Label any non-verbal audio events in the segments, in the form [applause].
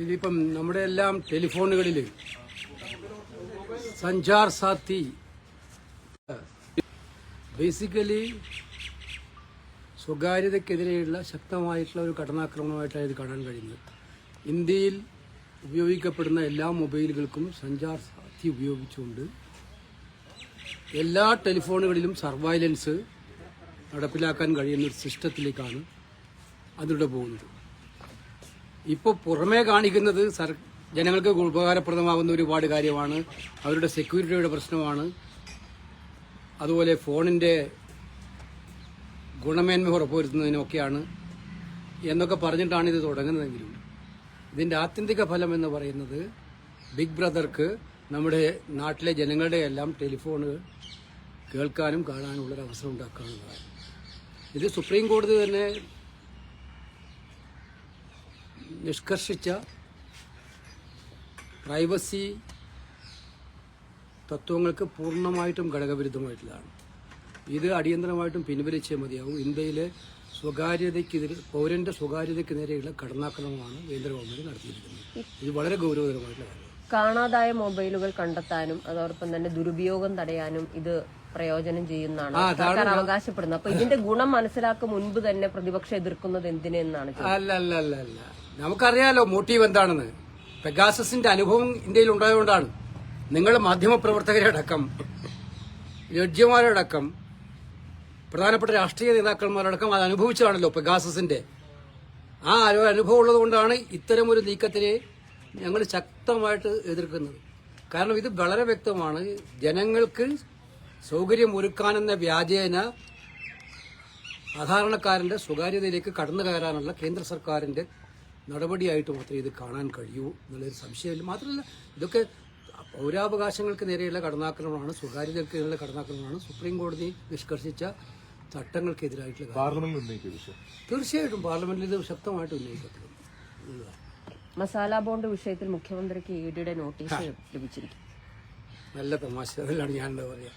ഇതിപ്പം നമ്മുടെ എല്ലാം ടെലിഫോണുകളിൽ സഞ്ചാർ സാത്തി ബേസിക്കലി സ്വകാര്യതയ്ക്കെതിരെയുള്ള ശക്തമായിട്ടുള്ള ഒരു കടന്നാക്രമണമായിട്ടാണ് ഇത് കാണാൻ കഴിയുന്നത്. ഇന്ത്യയിൽ ഉപയോഗിക്കപ്പെടുന്ന എല്ലാ മൊബൈലുകൾക്കും സഞ്ചാർ സാത്തി ഉപയോഗിച്ചുകൊണ്ട് എല്ലാ ടെലിഫോണുകളിലും സർവൈലൻസ് നടപ്പിലാക്കാൻ കഴിയുന്ന ഒരു സിസ്റ്റത്തിലേക്കാണ് അതിലൂടെ പോകുന്നത്. ഇപ്പോൾ പുറമേ കാണിക്കുന്നത് സർ ജനങ്ങൾക്ക് ഉപകാരപ്രദമാകുന്ന ഒരുപാട് കാര്യമാണ്. അവരുടെ സെക്യൂരിറ്റിയുടെ പ്രശ്നമാണ്. അതുപോലെ ഫോണിന്റെ ഗുണമേന്മ ഉറപ്പുവരുത്തുന്നതിനൊക്കെയാണ്. എന്നൊക്കെ പറഞ്ഞിട്ടാണ് ഇത് തുടങ്ങുന്നതെങ്കിലും. ഇതിന്റെ ആത്യന്തിക ഫലം എന്ന് പറയുന്നത് ബിഗ് ബ്രദർക്ക് നമ്മുടെ നാട്ടിലെ ജനങ്ങളുടെ എല്ലാം ടെലിഫോണുകൾ കേൾക്കാനും കാണാനുമുള്ള ഒരു അവസരം ഉണ്ടാക്കാവുന്നതാണ്. ഇത് സുപ്രീം കോടതി തന്നെ നിഷ്കർഷിച്ച പ്രൈവസി തത്വങ്ങൾക്ക് പൂർണമായിട്ടും ഘടകവിരുദ്ധമായിട്ടുള്ളതാണ്. ഇത് അടിയന്തരമായിട്ടും പിൻവലിച്ചേ മതിയാവും. ഇന്ത്യയിലെ സ്വകാര്യതയ്ക്കെതിരെ പൗരന്റെ സ്വകാര്യതയ്ക്ക് നേരെയുള്ള കടന്നാക്രമണമാണ് കേന്ദ്ര ഗവൺമെന്റ് നടത്തിയിരിക്കുന്നത്. ഇത് വളരെ ഗൗരവതരമായിട്ടുള്ള കാണാതായ മൊബൈലുകൾ കണ്ടെത്താനും അതോടൊപ്പം തന്നെ ദുരുപയോഗം തടയാനും ഇത് പ്രയോജനം ചെയ്യുന്നതാണ്. സർക്കാർ അവകാശപ്പെടുന്നത്. അപ്പൊ ഇതിന്റെ ഗുണം മനസ്സിലാക്കും മുൻപ് തന്നെ പ്രതിപക്ഷം എതിർക്കുന്നത് എന്തിനെന്നാണ്. അല്ല അല്ല അല്ല അല്ല നമുക്കറിയാലോ മോട്ടീവ് എന്താണെന്ന്. പെഗാസസിന്റെ അനുഭവം ഇന്ത്യയിൽ ഉണ്ടായതുകൊണ്ടാണ്. നിങ്ങൾ മാധ്യമപ്രവർത്തകരടക്കം ജഡ്ജിമാരടക്കം പ്രധാനപ്പെട്ട രാഷ്ട്രീയ നേതാക്കന്മാരടക്കം അത് അനുഭവിച്ചതാണല്ലോ പെഗാസസിന്റെ ആ അനുഭവം ഉള്ളതുകൊണ്ടാണ് ഇത്തരം ഒരു നീക്കത്തിനെ ഞങ്ങൾ ശക്തമായിട്ട് എതിർക്കുന്നത്. കാരണം ഇത് വളരെ വ്യക്തമാണ്. ജനങ്ങൾക്ക് സൗകര്യം ഒരുക്കാനെന്ന വ്യാജേന സാധാരണക്കാരന്റെ സ്വകാര്യതയിലേക്ക് കടന്നു കയറാനുള്ള കേന്ദ്ര സർക്കാരിന്റെ നടപടിയായിട്ട് മാത്രമേ ഇത് കാണാൻ കഴിയൂ എന്നുള്ളൊരു സംശയമില്ല. മാത്രമല്ല ഇതൊക്കെ പൗരാവകാശങ്ങൾക്ക് നേരെയുള്ള കടന്നാക്രമണമാണ് സ്വകാര്യതയ്ക്ക് നേരെയുള്ള കടന്നാക്രമണമാണ്. സുപ്രീം കോടതി നിഷ്കർഷിച്ച ചട്ടങ്ങൾക്കെതിരായിട്ടുള്ള തീർച്ചയായിട്ടും പാർലമെന്റിൽ ഇത് ശക്തമായിട്ട് ഉന്നയിക്കപ്പെടും. മസാല ബോണ്ട് വിഷയത്തിൽ മുഖ്യമന്ത്രിക്ക് ഇഡിയുടെ നോട്ടീസ് ലഭിച്ചിരിക്കും. നല്ല തമാശ അതിലാണ് ഞാൻ എന്താ പറയാ.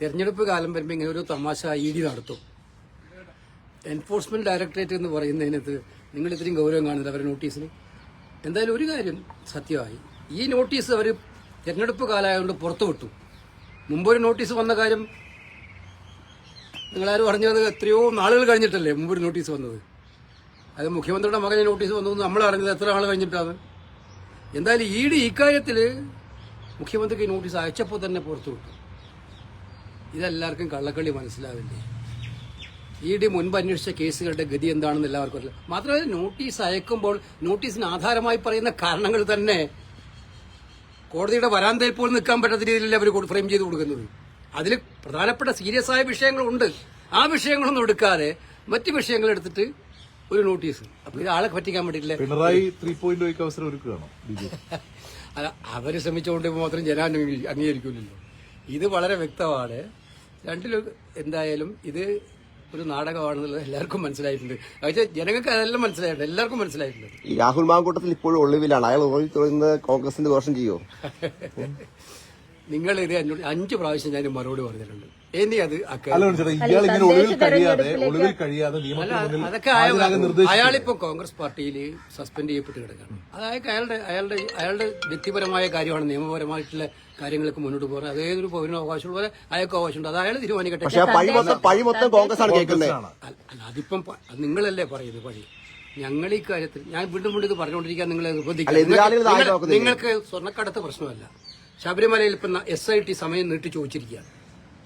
തെരഞ്ഞെടുപ്പ് കാലം വരുമ്പോൾ ഇങ്ങനെ ഒരു തമാശ ഇ ഡി നടത്തും. എൻഫോഴ്സ്മെന്റ് ഡയറക്ടറേറ്റ് എന്ന് പറയുന്നതിനകത്ത് നിങ്ങൾ ഇത്രയും ഗൗരവം കാണുന്നില്ല അവരുടെ നോട്ടീസിന് എന്തായാലും ഒരു കാര്യം സത്യമായി. ഈ നോട്ടീസ് അവർ തെരഞ്ഞെടുപ്പ് കാലമായതുകൊണ്ട് പുറത്തു വിട്ടു. മുമ്പൊരു നോട്ടീസ് വന്ന കാര്യം നിങ്ങളാരും അറിഞ്ഞത് എത്രയോ നാളുകൾ കഴിഞ്ഞിട്ടല്ലേ മുമ്പൊരു നോട്ടീസ് വന്നത്. അത് മുഖ്യമന്ത്രിയുടെ മകനെ നോട്ടീസ് വന്നു നമ്മൾ അറിഞ്ഞത് എത്ര നാൾ കഴിഞ്ഞിട്ടാണ്. എന്തായാലും ഈ ഡി ഇക്കാര്യത്തിൽ മുഖ്യമന്ത്രിക്ക് നോട്ടീസ് അയച്ചപ്പോൾ തന്നെ പുറത്തു വിട്ടു. ഇതെല്ലാവർക്കും കള്ളക്കളി മനസ്സിലാവില്ലേ? ഇ ഡി മുൻപ് അന്വേഷിച്ച കേസുകളുടെ ഗതി എന്താണെന്ന് എല്ലാവർക്കും അറിയാം. മാത്രമല്ല നോട്ടീസ് അയക്കുമ്പോൾ നോട്ടീസിന് ആധാരമായി പറയുന്ന കാരണങ്ങൾ തന്നെ കോടതിയുടെ വരാന്തയിൽ പോലും നിൽക്കാൻ പറ്റാത്ത രീതിയിലല്ലേ അവർ ഫ്രെയിം ചെയ്ത് കൊടുക്കുന്നത്. അതിൽ പ്രധാനപ്പെട്ട സീരിയസ് ആയ വിഷയങ്ങളുണ്ട്. ആ വിഷയങ്ങളൊന്നും എടുക്കാതെ മറ്റു വിഷയങ്ങൾ എടുത്തിട്ട് ഒരു നോട്ടീസ്. അപ്പൊ ഇത് ആളെ പറ്റിക്കാൻ വേണ്ടിയിട്ടില്ലേ? പിണറായി ത്രീ പോയിന്റ് ഒയ്ക്ക് അവസരം ഒരുക്കുകയാണോ? [laughs] അല്ല അവർ ശ്രമിച്ചുകൊണ്ട് മാത്രം ജനം അംഗീ- അംഗീകരിക്കില്ലല്ലോ ഇത് വളരെ വ്യക്തമാണ്. രണ്ടിലും എന്തായാലും ഇത് ഒരു നാടകമാണെന്നുള്ളത് എല്ലാവർക്കും മനസ്സിലായിട്ടുണ്ട്. പക്ഷേ ജനങ്ങൾക്ക് അതെല്ലാം മനസ്സിലായിട്ടുണ്ട്. എല്ലാവർക്കും മനസ്സിലായിട്ടുണ്ട്. രാഹുൽ മാങ്കൂട്ടത്തിൽ ഇപ്പോഴും ഒളിവിലാണ്. അയാൾ ഓടി തുടങ്ങുന്നത് കോൺഗ്രസിന്റെ ദോഷം ചെയ്യോ? [laughs] നിങ്ങൾ ഇത് എന്നോട് അഞ്ച് പ്രാവശ്യം ഞാൻ മറുപടി പറഞ്ഞിട്ടുണ്ട്. ഇനി അത് അതൊക്കെ അയാളിപ്പോ കോൺഗ്രസ് പാർട്ടിയിൽ സസ്പെൻഡ് ചെയ്യപ്പെട്ട് കിടക്കുകയാണ് അതായത് അയാളുടെ അയാളുടെ അയാളുടെ വ്യക്തിപരമായ കാര്യമാണ് നിയമപരമായിട്ടുള്ള കാര്യങ്ങൾക്ക് മുന്നോട്ട് പോകുന്നത് അതേതൊരു പൗരനും അവകാശമുള്ള പോലെ അയാൾക്ക് അവകാശമുണ്ട്. അത് അയാൾ തീരുമാനിക്കട്ടെ കോൺഗ്രസ് ആണ് കേൾക്കുന്നത്. അതിപ്പം നിങ്ങളല്ലേ പറയുന്നത് പഴി. ഞങ്ങൾ ഈ കാര്യത്തിൽ ഞാൻ വീണ്ടും വീണ്ടും ഇത് പറഞ്ഞുകൊണ്ടിരിക്കാൻ നിങ്ങളെ നിർബന്ധിക്കാം അല്ല, എതിരാളികൾ നിങ്ങൾ- താഴെ നോക്കുന്നില്ലേ? നിങ്ങൾക്ക് സ്വർണക്കടത്ത് പ്രശ്നമല്ല. ശബരിമലയിൽ ഇപ്പം എസ് ഐ ടി സമയം നീട്ടി ചോദിച്ചിരിക്കുകയാണ്.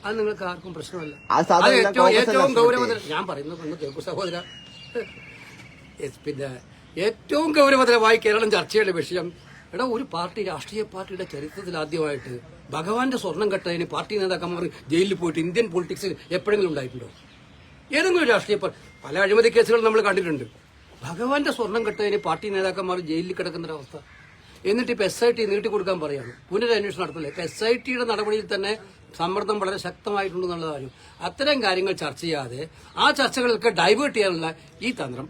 അത് നിങ്ങൾക്ക് ആർക്കും പ്രശ്നമല്ല. അത് ഏറ്റവും ഗൗരവതര ഞാൻ പറയുന്നത് ഒന്ന് കേൾക്കൂ സഹോദര. പിന്നെ ഏറ്റവും ഗൗരവതരമായി കേരളം ചർച്ച ചെയ്യേണ്ട വിഷയം എടാ ഒരു പാർട്ടി രാഷ്ട്രീയ പാർട്ടിയുടെ ചരിത്രത്തിൽ ആദ്യമായിട്ട് ഭഗവാന്റെ സ്വർണം കെട്ടതിന് പാർട്ടി നേതാക്കന്മാർ ജയിലിൽ പോയിട്ട് ഇന്ത്യൻ പൊളിറ്റിക്സിൽ എപ്പോഴെങ്കിലും ഉണ്ടായിട്ടുണ്ടോ? ഏതെങ്കിലും രാഷ്ട്രീയ പാർട്ടി പല അഴിമതി കേസുകൾ നമ്മൾ കണ്ടിട്ടുണ്ട്. ഭഗവാന്റെ സ്വർണം കെട്ടതിന് പാർട്ടി നേതാക്കന്മാർ ജയിലിൽ കിടക്കുന്ന ഒരവസ്ഥ എന്നിട്ട് ഇപ്പൊ എസ് ഐ ടി നീട്ടി കൊടുക്കാൻ പറയാണ്. പുനരന്വേഷണം നടത്തില്ല ഇപ്പൊ എസ് ഐ ടിയുടെ നടപടിയിൽ തന്നെ സമ്മർദ്ദം വളരെ ശക്തമായിട്ടുണ്ടെന്നുള്ള കാര്യം. അത്തരം കാര്യങ്ങൾ ചർച്ച ചെയ്യാതെ ആ ചർച്ചകളൊക്കെ ഡൈവേർട്ട് ചെയ്യാനുള്ള ഈ തന്ത്രം